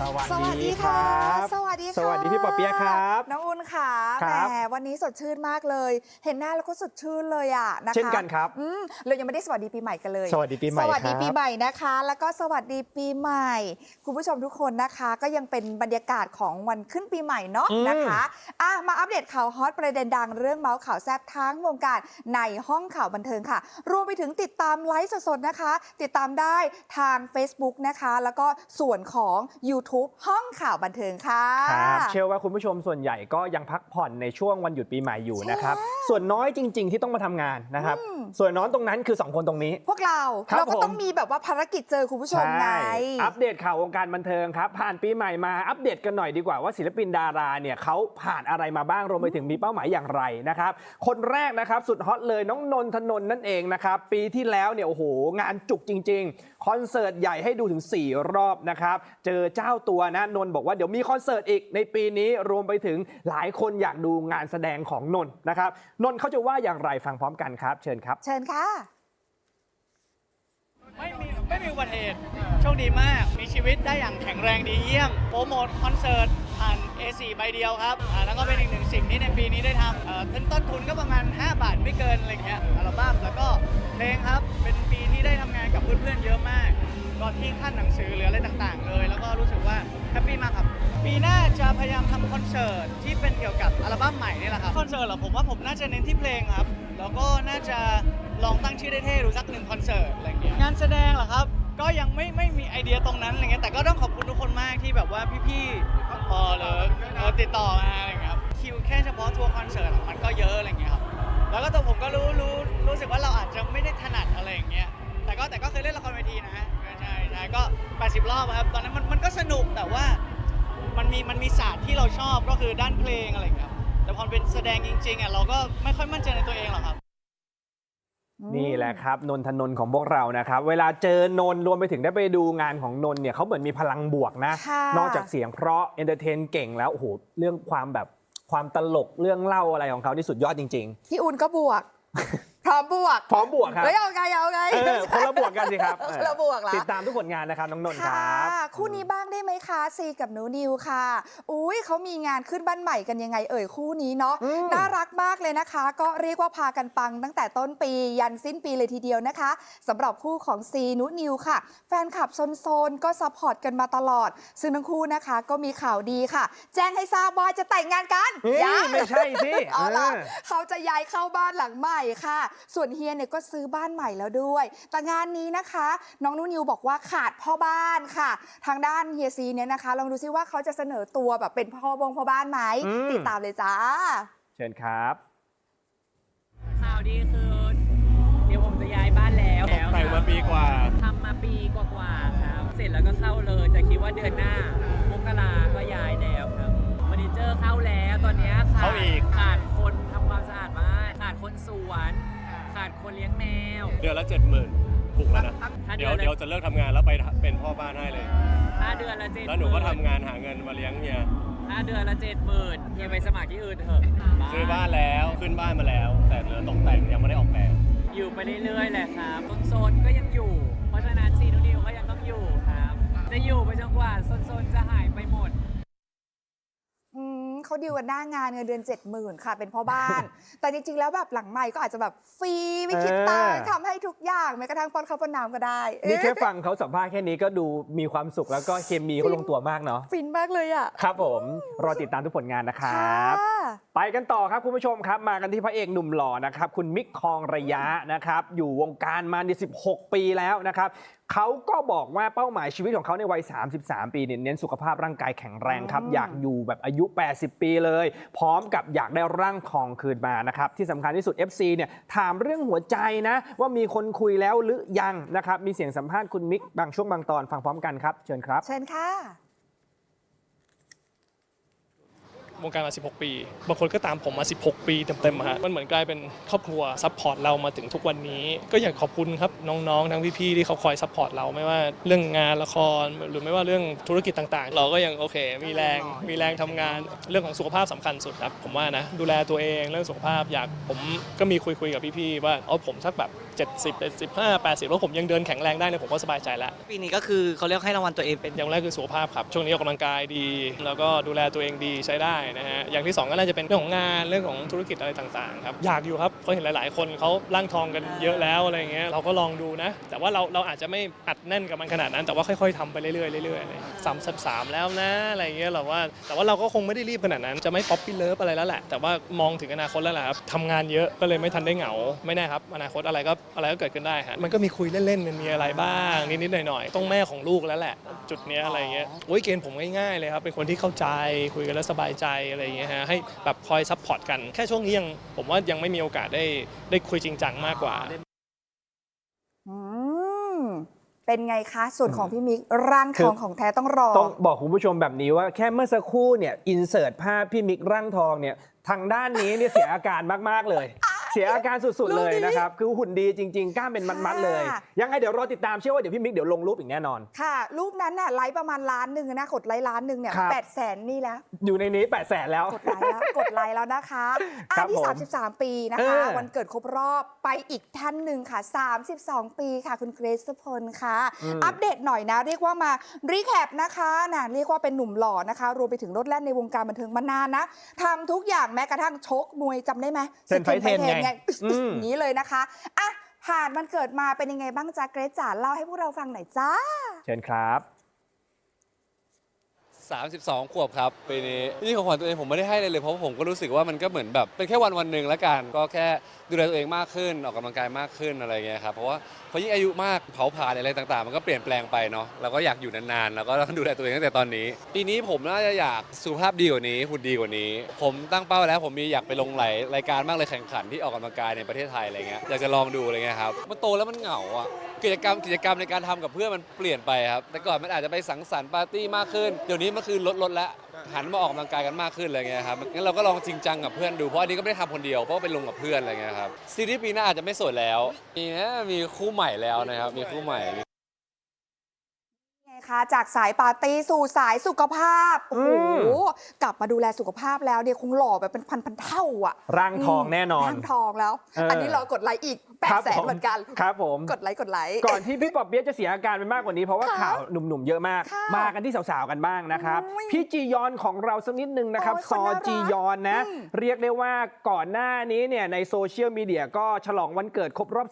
สวัสสวัสดีดีคค่ะรับ สวัสดีค่ะ สวัสดีพี่ปอเปียะครับ น้องอุ่นค่ะคแหรับ มวันนี้สดชื่นมากเลย เห็นหน้าแล้วก็สดชื่นเลยอะนะคะเช่นกันครับ อืมเรายังไม่ได้สวัสดีปีใหม่กันเลย สวัสดีปีใหม่สวัสดีครับ ปีใหม่นะคะ แล้วก็สวัสดีปีใหม่ คุณผู้ชมทุกคนนะคะ ก็ยังเป็นบรรยากาศของวันขึ้นปีใหม่เนาะอืมนะคะอะมาอัปเดตข่าวฮอตประเด็นดังเรื่องเมาส์ข่าวแซ่บทั้งวงการในห้องข่าวบันเทิงค่ะ รวมไปถึงติดตามไลฟ์สดๆนะคะ ติดตามได้ทาง Facebook นะคะ แล้วก็ส่วนของ YouTube ห้องข่าวบันเทิงค่ะ ครับเชื่อว่าคุณผู้ชมส่วนใหญ่ก็ยังพักผ่อนในช่วงวันหยุดปีใหม่อยู่นะครับใช่ส่วนน้อยจริง ๆ ที่ต้องมาทำงานนะครับ อืม ส่วนน้อยตรงนั้นคือ 2 คนตรงนี้ พวกเราครับเราก็ผม ต้องมีแบบว่าภารกิจเจอคุณผู้ชมไง อัปเดตข่าววงการบันเทิงครับ ผ่านปีใหม่มาอัปเดตกันหน่อยดีกว่าว่าศิลปินดาราเนี่ยเขาผ่านอะไรมาบ้างรวมไปถึงมีเป้าหมายอย่างไรนะครับ คนแรกนะครับสุดฮอตเลยน้องนนทนนท์นั่นเองนะครับ ปีที่แล้วเนี่ยโอ้โหงานจุกจริง ๆ คอนเสิร์ตใหญ่ให้ดูถึง 4 รอบนะครับ เจอเจ้าตัวนะนนท์บอกว่าเดี๋ยวมีคอนเสิร์ตอีกในปีนี้รวมไปถึงหลายคนอยากดูงานแสดงของนนท์นะครับนนท์เขาจะว่าอย่างไรฟังพร้อมกันครับ เชิญครับ เชิญค่ะ ไม่มีไม่มีอุบัติเหตุโชคดีมากมีชีวิตได้อย่างแข็งแรงดีเยี่ยมโปรโมทคอนเสิร์ตผ่าน A4 ใบเดียวครับอ่าแล้วก็เป็นอีกหนึ่งสิ่งที่ในปีนี้ได้ทำเอ่อต้นต้นทุนก็ประมาณ 5 บาทไม่เกินอะไรเงี้ยอัลบั้มแล้วก็เพลงครับ ก็ที่ขั้นหนังสือหรืออะไรต่างๆ เลย แล้วก็รู้สึกว่าแฮปปี้มากครับ ปีหน้าจะพยายามทำคอนเสิร์ตที่เป็นเกี่ยวกับอัลบั้มใหม่นี่แหละครับ คอนเสิร์ตเหรอผมว่าผมน่าจะเน้นที่เพลงครับ แล้วก็น่าจะลองตั้งชื่อได้เท่ดูสักหนึ่งคอนเสิร์ตอะไรเงี้ย งานแสดงเหรอครับ ก็ยังไม่ไม่มีไอเดียตรงนั้นอะไรเงี้ย แต่ก็ต้องขอบคุณทุกคนมากที่แบบว่าพี่ๆพอหรือเอ่อติดต่อมาอะไรเงี้ยครับ คิวแค่เฉพาะทัวร์คอนเสิร์ตอะมันก็เยอะอะไรเงี้ยครับ แล้วก็ตัวผมก็รู้รู้รู้สึกว่าเราอาจจะไม่ได้ถนัดอะไรอย่างเงี้ย อบอะครับตอนนั้นมันมันก็สนุกแต่ว่ามันมีมันมีศาสตร์ที่เราชอบก็คือด้านเพลงอะไรอย่างเงี้ยครับแต่พอเป็นแสดงจริงๆอะเราก็ไม่ค่อยมั่นใจในตัวเองหรอกครับ นี่แหละครับนนทนนท์ของพวกเรานะครับ เวลาเจอนนท์รวมไปถึงได้ไปดูงานของนนท์เนี่ยเขาเหมือนมีพลังบวกนะ ค่ะ นอกจากเสียงเพราะเอนเตอร์เทนเก่งแล้วโอ้โหเรื่องความแบบความตลกเรื่องเล่าอะไรของเขานี่สุดยอดจริง พี่อุ่นก็บวก พร้อมบวกๆพร้อมบวกครับเฮ้ยเอาไงเอาไงเออคนละบวกกันสิครับคนละบวกเหรอติดตามทุกผลงานนะครับน้องนนท์คค่ะรับคู่นี้บ้างได้ไหมคะซีกับหนูนิวค่ะอุ้ยเขามีงานขึ้นบ้านใหม่กันยังไง เอ่ยคู่นี้เนาะอืมน่ารักมากเลยนะคะ ก็เรียกว่าพากันปังตั้งแต่ต้นปียันสิ้นปีเลยทีเดียวนะคะสำหรับคู่ของซีนุนิวค่ะ แฟนคลับโซนๆก็ซัพพอร์ตกันมาตลอด ซึ่งทั้งคู่นะคะก็มีข่าวดีค่ะ แจ้งให้ทราบว่าจะแต่งงานกันเฮ้ยยังไม่ใช่สิเอาล่ะเออเขาจะย้ายเข้าบ้านหลังใหม่ค่ะส่วนเฮียเนี่ยก็ซื้อบ้านใหม่แล้วด้วย แต่งานนี้นะคะ น้องนุนิวบอกว่าขาดพ่อบ้านค่ะ ทางด้านเฮียซีเนี่ยนะคะ ลองดูซิว่าเขาจะเสนอตัวแบบเป็นพ่อบงพ่อบ้านไหมอืม ติดตามเลยจ้า เชิญครับ ข่าวดีคือเดี๋ยวผมจะย้ายบ้านแล้วแล้วแต่งมาปีกว่า ทำมาปีกว่าๆครับ เสร็จแล้วก็เข้าเลยแต่คิดว่าเดือนหน้ามกราก็ย้ายแล้วครับเฟอร์นิเจอร์เข้าแล้วตอนเนี้ยขาเข้าดอีก ขาดคนทำความสะอาดบ้านขาดคนสวน ขาดคนเลี้ยงแมว เดือนละเจ็ดหมื่นถูกแล้วนะ ถ้าเดี๋ยวละ เดี๋ยวจะเลิกทำงานแล้วไปเป็นพ่อบ้านให้เลย ถ้าเดือนละเจ็ดแล้วหนูก็ทำงานหาเงินมาเลี้ยงเฮีย ถ้าเดือนละเจ็ดหมื่นเฮียไปสมัครที่อื่นเถอะซื้อบ้านแล้วขึ้นบ้านมาแล้ว แต่เหลือตกแต่งยังไม่ได้ออกแบบ อยู่ไปเรื่อยๆแหละครับโซนๆก็ยังอยู่ เพราะฉะนั้นซีนูนิวก็ยังต้องอยู่ครับ จะอยู่ไปจนกว่าโซนๆจะหายไปหมดอืม เขาดีลกันหน้างานเงินเดือน70,000ค่ะ เป็นพ่อบ้าน แต่จริงๆแล้วแบบหลังใหม่ก็อาจจะแบบฟรีไม่คิดตังค์เออทำให้ทุกอย่างแม้กระทั่งป้อนข้าวป้อนน้ำก็ได้นี่แค่เอ๊ะฟังเขาสัมภาษณ์แค่นี้ก็ดูมีความสุขแล้วก็เคมีเขาลงตัวมากเนาะฟินมากเลยอะครับผมรอติดตามทุกผลงานนะครับค่ะ ไปกันต่อครับคุณผู้ชมครับ มากันที่พระเอกหนุ่มหล่อนะครับ คุณมิกคองระยะนะครับ อยู่วงการมาใน 16 ปีแล้วนะครับเขาก็บอกว่าเป้าหมายชีวิตของเขาในวัย 33 ปีเนี่ยเน้นสุขภาพร่างกายแข็งแรงครับอืมอยากอยู่แบบอายุ 80 ปีเลย พร้อมกับอยากได้ร่างทองคืนมานะครับ ที่สำคัญที่สุด FC เนี่ยถามเรื่องหัวใจนะ ว่ามีคนคุยแล้วหรือยังนะครับ มีเสียงสัมภาษณ์คุณมิกบางช่วงบางตอนฟังพร้อมกันครับ เชิญครับ เชิญค่ะ วงการมา 16 ปี บางคนก็ตามผมมา 16 ปีเต็มๆอะฮะมันเหมือนกลายเป็นครอบครัวซัพพอร์ตเรามาถึงทุกวันนี้ ก็อยากขอบคุณครับน้องๆ ทั้งพี่ๆ ที่เขาคอยซัพพอร์ตเราไม่ว่าเรื่องงานละครหรือไม่ว่าเรื่องธุรกิจต่างๆ เราก็ยังโอเค มีแรงมีแรงทำงานเรื่องของสุขภาพสำคัญสุดครับ ผมว่านะดูแลตัวเองเรื่องสุขภาพอยากผมก็มีคุยคุยๆกับพี่ๆว่าเอาผมสักแบบ 70 75 80แล้วผมยังเดินแข็งแรงได้เนี่ยผมก็สบายใจแล้วปีนี้ก็คือเขาเรียกให้รางวัลตัวเองเป็นอย่างแรกคือสุขภาพครับช่วงนี้ออกกำลังกายดี แล้วก็ดูแลตัวเองดีใช้ได้นะฮะอย่างที่สองก็น่าจะเป็นเรื่องของงานเรื่องของธุรกิจอะไรต่างๆครับอยากอยู่ครับเพราะเห็นหลาย ๆ คนเขาร่างทองกันเยอะแล้วอะไรเงี้ยเราก็ลองดูนะ แต่ว่าเราเราอาจจะไม่อัดแน่นกับมันขนาดนั้น แต่ว่าค่อย ๆทำไปเรื่อยๆเรื่อยๆสามสิบสามแล้วนะอะไรเงี้ยเราว่า แต่ว่าเราก็คงไม่ได้รีบขนาดนั้นจะไม่ป๊อปปี้เลิฟอะไรแล้วแหละแต่ว่ามองถึงอนาคตแล้วแหละครับทำงานเยอะก็เลยไม่ทันได้เหงาไม่แน่ครับอนาคตอะไรก็อะไรก็เกิดขึ้นได้ฮะมันก็มีคุยเล่นๆมันมีอะไรบ้างนิดๆหน่อยๆต้องแม่ของลูกแล้วแหละ จุดเนี้ยอะไรเงี้ยโอ้ยเกณฑ์ผมง่ายๆเลยครับเป็นคนที่เข้าใจคุยกันแล้วสบายใจอะไรเงี้ยฮะให้แบบคอยซัพพอร์ตกันแค่ช่วงนี้ยังผมว่ายังไม่มีโอกาสได้ได้คุยจริงจังมากกว่าอืมเป็นไงคะ ส่วนของพี่มิกร่างทองของแท้ต้องรอ ต้องบอกคุณผู้ชมแบบนี้ว่าแค่เมื่อสักครู่เนี่ยอินเสิร์ตภาพพี่มิกร่างทองเนี่ยทางด้านนี้เนี่ยเสียอาการมาก ๆ เลย เสียอาการสุดๆเลยนะครับ คือหุ่นดีจริง ๆ กล้ามเป็นมัดๆเลยค่ะยังไงเดี๋ยวรอติดตามเชื่อว่าเดี๋ยวพี่มิกเดี๋ยวลงรูปอีกแน่นอน ค่ะ รูปนั้นน่ะไลค์ประมาณล้านหนึ่งนะกดไลค์ล้านหนึ่งเนี่ยครับแปดแสนนี่แล้ว อยู่ในนี้8ปดแสนแล้ว กดไลค์แล้วกดไลค์แล้วนะคะอัครันบที่ผม33 ปีนะเอคะอวันเกิดครบรอบไปอีกท่านหนึ่งค่ะ 32 ปีค่ะคุณเกรซพลค่ะอัปเดตหน่อยนะ เรียกว่ามารีแคปนะคะนะเรียกว่าเป็นหนุ่มหล่อนะคะรวมไปถึงรถแล่นในวงการบันเทิงมานานนะทำทุกอย่างแม้กระทั่งชกมวยจำได้ไหมเซ็นไฟเทนไงอืมอย่างนี้เลยนะคะอะผ่านมันเกิดมาเป็นยังไงบ้างจ๊ะเกรซจ๋าเล่าให้พวกเราฟังหน่อยจ้า เชิญครับ 32 ขวบครับปีนี้ที่ของขวัญตัวเองผมไม่ได้ให้เลยเลยเพราะว่าผมก็รู้สึกว่ามันก็เหมือนแบบเป็นแค่วันวันหนึ่งแล้วกัน ก็แค่ดูแลตัวเองมากขึ้นออกกำลังกายมากขึ้นอะไรเงี้ยครับเพราะว่าพอยิ่งอายุมากเผาผลาญอะไรต่างๆ มันก็เปลี่ยนแปลงไปเนาะเราก็อยากอยู่นานๆแล้วก็ต้องดูแลตัวเองตั้งแต่ตอนนี้ ปีนี้ผมน่าจะอยากสุขภาพดีกว่านี้หุ่นดีกว่านี้ ผมตั้งเป้าแล้วผมมีอยากไปลงหลายรายการมากเลยแข่งขันที่ออกกำลังกายในประเทศไทยอะไรเงี้ยอยากจะลองดูอะไรเงี้ยครับมันโตแล้วมันเหงาอะกิจกรรมกิจกรรมในการทำกับเพื่อนมันเปลี่ยนไปครับแต่ก่อนมันอาจจะไปสังสรรค์ปาร์ตี้มากขึ้นเดี๋ยวนี้มันคือลดลดแล้วหันมาออกกำลังกายกันมากขึ้นอะไรเงี้ยครับงั้นเราก็ลองจริงจังกับเพื่อนดูเพราะอันนี้ก็ไม่ได้ทำคนเดียวเพราะว่าไปลงกับเพื่อนอะไรเงี้ยครับซีรีส์ปีหน้าอาจจะไม่โสดแล้วมีนะมีคู่ใหม่แล้วนะครับมีคู่ใหม่ ไงคะจากสายปาร์ตี้สู่สายสุขภาพ โอ้โหอืมกลับมาดูแลสุขภาพแล้วเนี่ยคงหล่อแบบเป็นพันพันๆเท่าอะร่างทองแน่นอน ร่างทองแล้วเอออัอันนี้รอกดไลค์อีกแปดครับแสนผมเหมือนกัน ครับผม กดไลค์กดไลค์ ก่อนที่พี่ปอบเปี๊ยะจะเสียอาการไปมากกว่านี้เพราะว่าค่ะข่าวหนุ่มๆเยอะมากค่ะมากันที่สาวๆกันบ้างนะครับอุ้ยพี่จียอนของเราสักนิดนึงนะครับโอ้ยซอคนน่ารักจียอนนะอืมเรียกได้ว่าก่อนหน้านี้เนี่ยในโซเชียลมีเดียก็ฉลองวันเกิดครบรอบ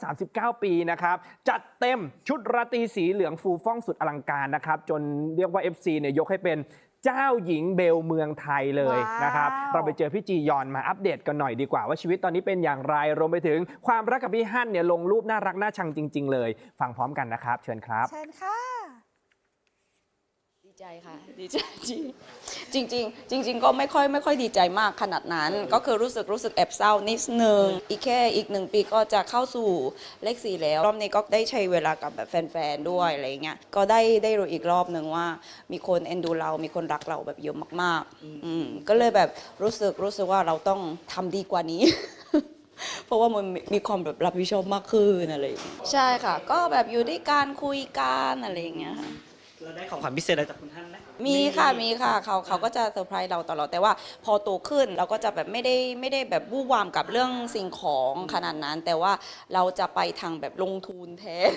39 ปีนะครับ จัดเต็มชุดราตรีสีเหลืองฟูฟ่องสุดอลังการนะครับจนเรียกว่า FC เนี่ยยกให้เป็นเจ้าหญิงเบลเมืองไทยเลยว้าว นะครับ เราไปเจอพี่จียอนมาอัปเดตกันหน่อยดีกว่าว่าชีวิตตอนนี้เป็นอย่างไรรวมไปถึงความรักกับพี่ฮั่นเนี่ยลงรูปน่ารักน่าชังจริง ๆ เลย ฟังพร้อมกันนะครับ เชิญครับ เชิญค่ะดี ใจค่ะ ดีใจจริงจริงจริงๆก็ไม่ค่อยไม่ค่อยดีใจมากขนาดนั้น ก็คือรู้สึกรู้สึกแอบเศร้านิดนึง อีกแค่อีกหนึ่งปีก็จะเข้าสู่เลขสี่แล้ว รอบนี้ก็ได้ใช้เวลากับแบบแฟนๆด้วยอะไรเงี้ยก็ได้ได้รู้อีกรอบหนึ่งว่า มีคนเอ็นดูเรา มีคนรักเราแบบเยอะมากๆอืมก็เลยแบบรู้สึกรู้สึกว่าเราต้องทำดีกว่านี้เพราะว่ามันมีความแบบรับผิดชอบมากขึ้นอะไรใช่ค่ะ ก็แบบอยู่ด้วยกันคุยกันอะไรอย่างเงี้ยค่ะ เราได้ของขวัญพิเศษอะไรจากคุณท่าน มมีค่ะมีค่ะเขาเขาก็จะเซอร์ไพรส์เราตลอดแต่ว่าพอโตขึ้นเราก็จะแบบไม่ได้ไม่ได้แบบวู่วามกับเรื่องสิ่งของขนาดนั้น แต่ว่าเราจะไปทางแบบลงทุนแทน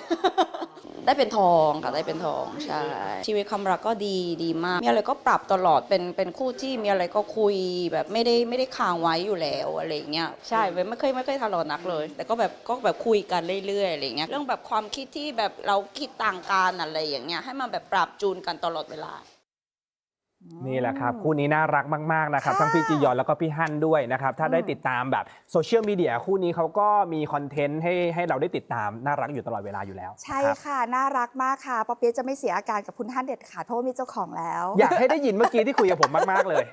ได้เป็นทองค่ะได้เป็นทองใช่ชีวิตความรักก็ดีดีมากมีอะไรก็ปรับตลอดเป็นเป็นคู่ที่มีอะไรก็คุยแบบไม่ได้ไม่ได้ค้างไว้อยู่แล้วอะไรอย่างเงี้ยใช่ไม่เคยไม่เคยทะเลาะหนักเลย แต่ก็แบบก็แบบคุยกันเรื่อยๆอะไรอย่างเงี้ยเรื่องแบบความคิดที่แบบเราคิดต่างกันอะไรอย่างเงี้ยให้มันแบบปรับจูนกันตลอดเวลา นี่แหละครับ คู่นี้น่ารักมาก ๆ นะครับค่ะทั้งพี่จียอนแล้วก็พี่ฮั่นด้วยนะครับ ถ้าได้อืมติดตามแบบโซเชียลมีเดียคู่นี้เขาก็มีคอนเทนต์ให้ให้เราได้ติดตามน่ารักอยู่ตลอดเวลาอยู่แล้ว ใช่ครับค่ะ น่ารักมากค่ะปอเปี๊ยะจะไม่เสียอาการกับคุณท่านเด็ดขาดเพราะว่ามีเจ้าของแล้ว อยากให้ได้ยินเมื่อกี้ที่คุยกับผมมาก ๆ เลย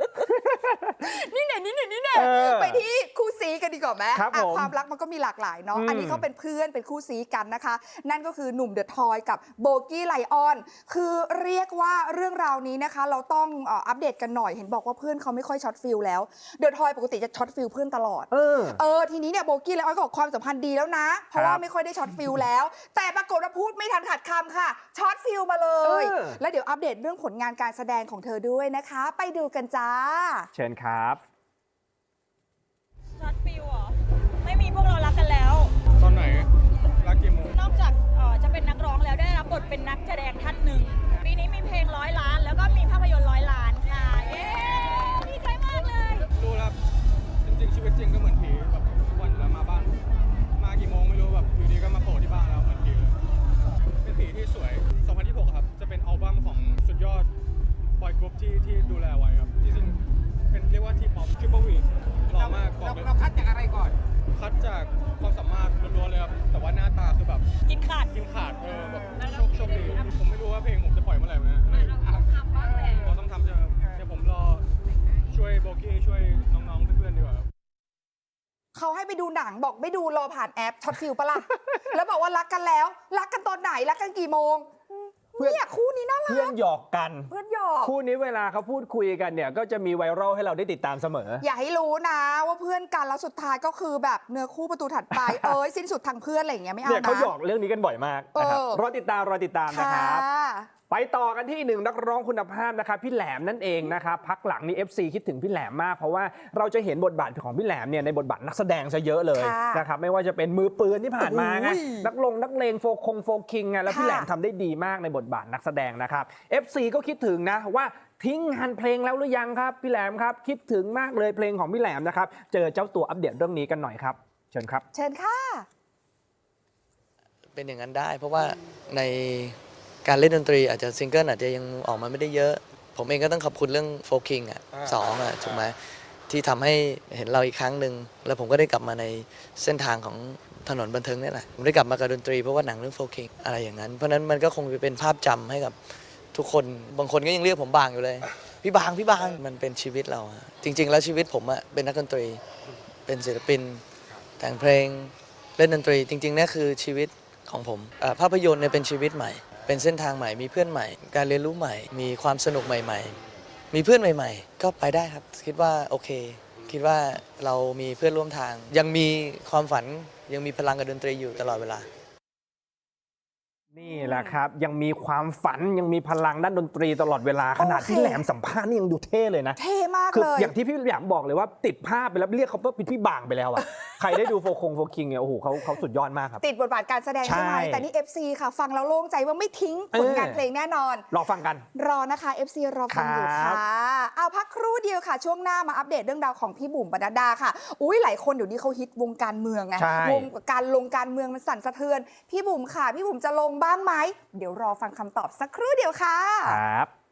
นี่เนี่ยนี่เนี่ยนี่เนี่ยเออไปที่คู่ซีกันดีกว่าไหมครับอะผมความรักมันก็มีหลากหลายเนาะ อืม อันนี้เขาเป็นเพื่อนเป็นคู่ซีกันนะคะ นั่นก็คือหนุ่มเดอะทอยกับโบกี้ไลออน คือเรียกว่าเรื่องราวนี้นะคะ เราต้องเอ่ออัปเดตกันหน่อย เห็นบอกว่าเพื่อนเขาไม่ค่อยช็อตฟิลแล้ว เดอะทอยปกติจะช็อตฟิลเพื่อนตลอด เออ เออทีนี้เนี่ยโบกี้ไลออนก็บอกความสัมพันธ์ดีแล้วนะ เพราะว่าครับไม่ค่อยได้ช็อตฟิลแล้ว แต่ปรากฏว่าพูดไม่ทันขาดคำค่ะช็อตฟิลมาเลย เออ แล้วเดี๋ยวอัปเดตเรื่องผลงานการแสดงของเธอด้วยนะคะ ไปดูกันจ้าเชิญครับช็อตฟิลเหรอ ไม่มีพวกเรารักกันแล้ว ตอนไหน รักกี่โมงนอกจากเอ่อจะเป็นนักร้องแล้วได้รับบทเป็นนักแสดงท่านหนึ่ง ปีนี้มีเพลงร้อยล้าน แล้วก็มีภาพยนตร์ร้อยล้านค่ะ เย้ดีใจมากเลย รู้แล้วจริงๆชีวิตจริงก็เหมือนผีแบบทุกวันแล้วมาบ้าน มากี่โมงไม่รู้แบบอยู่ดีก็มาโผล่ที่บ้านแล้วเหมือนผีเลยเป็นผีที่สวย 2026 ครับ จะเป็นอัลบั้มของสุดยอดบอยกรุ๊ปที่ที่ดูแลไว้ครับจริงๆ อมากบอกเลยเราคัดจากอะไรก่อน คัดจากความสามารถล้วนๆเลยครับ แต่ว่าหน้าตาคือแบบกินขาดกินขาดเออแบบโชคโชคดีผมไม่รู้ว่าเพลงผมจะปล่อยเมื่อไหร่นะเราต้องทำใช่ไหมครับเดี๋ยวผมรอช่วยโบกี้ช่วยน้องๆเพื่อนๆดีกว่าครับเขาให้ไปดูหนังบอกไม่ดูรอผ่านแอปช็อตฟิลปะล่ะ แล้วบอกว่ารักกันแล้ว รักกันตอนไหนรักกันกี่โมงอืม เพื่อนเนี่ยคู่นี้น่ารักเพื่อนหยอกกัน เพื่อนหยอกคู่นี้เวลาเขาพูดคุยกันเนี่ย ก็จะมีไวรัลให้เราได้ติดตามเสมอ อย่าให้รู้นะว่าเพื่อนกันแล้วสุดท้ายก็คือแบบเนื้อคู่ประตูถัดไป เอ้ยสิ้นสุดทางเพื่อนอะไรอย่างเงี้ยไม่เอาเนี่ยนะเขาหยอกเรื่องนี้กันบ่อยมากนะครับเออรอติดตามรอติดตามนะค่ะครับ ไปต่อกันที่หนึ่งนักร้องคุณภาพนะครับพี่แหลมนั่นเองนะครับพักหลังนี้ FC คิดถึงพี่แหลมมาก เพราะว่าเราจะเห็นบทบาทของพี่แหลมเนี่ยในบทบาทนักแสดงซะเยอะเลยค่ะนะครับไม่ว่าจะเป็นมือปืนที่ผ่านมาไงโอ้ยนักลงนักเลงโฟคงโฟคิงไงแล้วพี่ค่ะ แหลมทำได้ดีมากในบทบาทนักแสดงนะครับ FC ก็คิดถึงนะว่าทิ้งงานเพลงแล้วหรือยังครับพี่แหลมครับคิดถึงมากเลยเพลงของพี่แหลมนะครับเจอเจ้าตัวอัปเดตเรื่องนี้กันหน่อยครับเชิญครับ เชิญค่ะ เป็นอย่างนั้นได้ เพราะว่าใน การเล่นดนตรีอาจจะซิงเกิลอาจจะยังออกมาไม่ได้เยอะ ผมเองก็ต้องขอบคุณเรื่องโฟกิงอะสองอะถูกไหมที่ทำให้เห็นเราอีกครั้งหนึ่งแล้วผมก็ได้กลับมาในเส้นทางของถนนบันเทิงนี่แหละผมได้กลับมากับดนตรีเพราะว่าหนังเรื่องโฟกิงอะไรอย่างนั้น เพราะฉะนั้นมันก็คงจะเป็นภาพจำให้กับทุกคนบางคนก็ยังเรียกผมบางอยู่เลย พี่บางพี่บางมันเป็นชีวิตเราอะจริง ๆ แล้วชีวิตผมอะเป็นนักดนตรีเป็นศิลปิน แต่งเพลงเล่นดนตรี จริงๆนี่คือชีวิตของผมเอ่อภาพยนตร์เนี่ยเป็นชีวิตใหม่ เป็นเส้นทางใหม่ มีเพื่อนใหม่ การเรียนรู้ใหม่ มีความสนุกใหม่ ๆ มีเพื่อนใหม่ ๆ ก็ไปได้ครับ คิดว่าโอเค คิดว่าเรามีเพื่อนร่วมทาง ยังมีความฝัน ยังมีพลังกับดนตรีอยู่ตลอดเวลา นี่แหละครับ ยังมีความฝันยังมีพลังด้านดนตรีตลอดเวลาขนาดโอเคที่แหลมสัมภาษณ์นี่ยังดูเท่เลยนะ เท่มากคือเลย อย่างที่พี่แหลมบอกเลยว่าติดภาพไปแล้วเรียกเขาว่าเป็นพี่บางไปแล้วอะ ใครได้ดูโฟคงโฟคิงเนี่ยโอ้โหเขาเขาสุดยอดมากครับ ติดบทบาทการแสดงใช่ไหม ใช่แต่นี่ FC ค่ะ ฟังแล้วโล่งใจว่าไม่ทิ้งผลงานเออ เพลงแน่นอน รอฟังกัน รอนะคะ FC รอฟังอยู่ครัค่ะ บ เอาพักครู่เดียวค่ะ ช่วงหน้ามาอัปเดตเรื่องราวของพี่บุ๋มปนัดดาค่ะ อุ้ยหลายคนเดี๋ยวนี้เขาฮิตวงการเมืองไงใช่ วงการลงการเมืองมันสั่นสะเทือน พี่บุ๋มค่ะ พี่บุ๋มจะลงบ้างไหมเดี๋ยวรอฟังคำตอบสักครู่เดียวค่ะ ครับ